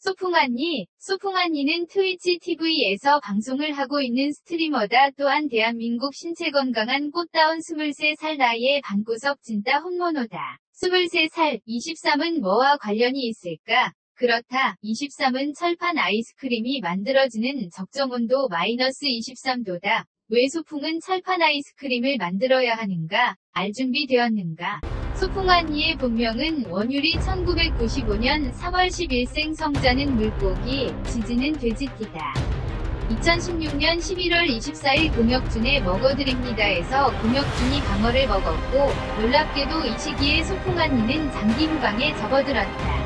소풍언니, 소풍언니는 트위치 TV에서 방송을 하고 있는 스트리머다 또한 대한민국 신체 건강한 꽃다운 23살 나이의 방구석 진따 홍모노다. 23살, 23은 뭐와 관련이 있을까? 그렇다. 23은 철판 아이스크림이 만들어지는 적정 온도 마이너스 23도다. 왜 소풍은 철판 아이스크림을 만들어야 하는가? 알 준비 되었는가? 소풍언니의 본명은 원유리 1995년 3월 10일생 성자는 물고기, 지지는 돼지띠다. 2016년 11월 24일 공혁준의 먹어드립니다에서 공혁준이 방어를 먹었고 놀랍게도 이 시기에 소풍언니는 장기 후방에 접어들었다.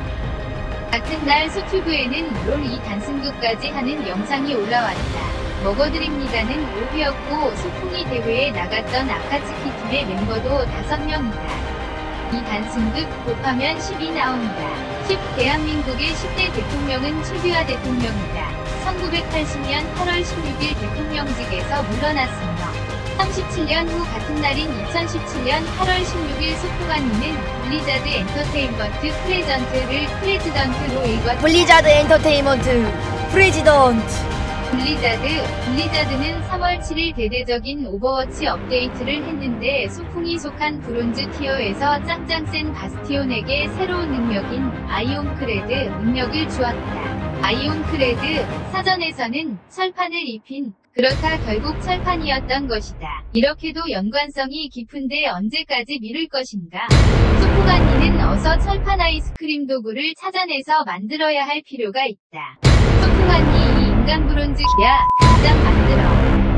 같은 날 소튜브에는 롤이 단승극까지 하는 영상이 올라왔다. 먹어드립니다는 5회였고 소풍이 대회에 나갔던 아카츠키 팀의 멤버도 5명이다. 이 단승극 곱하면 10이 나온다. 10. 대한민국의 10대 대통령은 최규하 대통령이다. 1980년 8월 16일 대통령직에서 물러났으며 37년 후 같은 날인 2017년 8월 16일 소풍관님은 블리자드 엔터테인먼트 프레전트를 프레지던트로 읽었다. 블리자드 엔터테인먼트 프레지던트 블리자드, 블리자드는 3월 7일 대대적인 오버워치 업데이트를 했는데 소풍이 속한 브론즈 티어에서 짱짱 센 바스티온에게 새로운 능력인 아이온 크레드 능력을 주었다. 아이온 크레드, 사전에서는 철판을 입힌, 그렇다 결국 철판이었던 것이다. 이렇게도 연관성이 깊은데 언제까지 미룰 것인가? 소풍관니는 어서 철판 아이스크림 도구를 찾아내서 만들어야 할 필요가 있다. 소풍관니 이 인간 브론즈 야 당장 만들어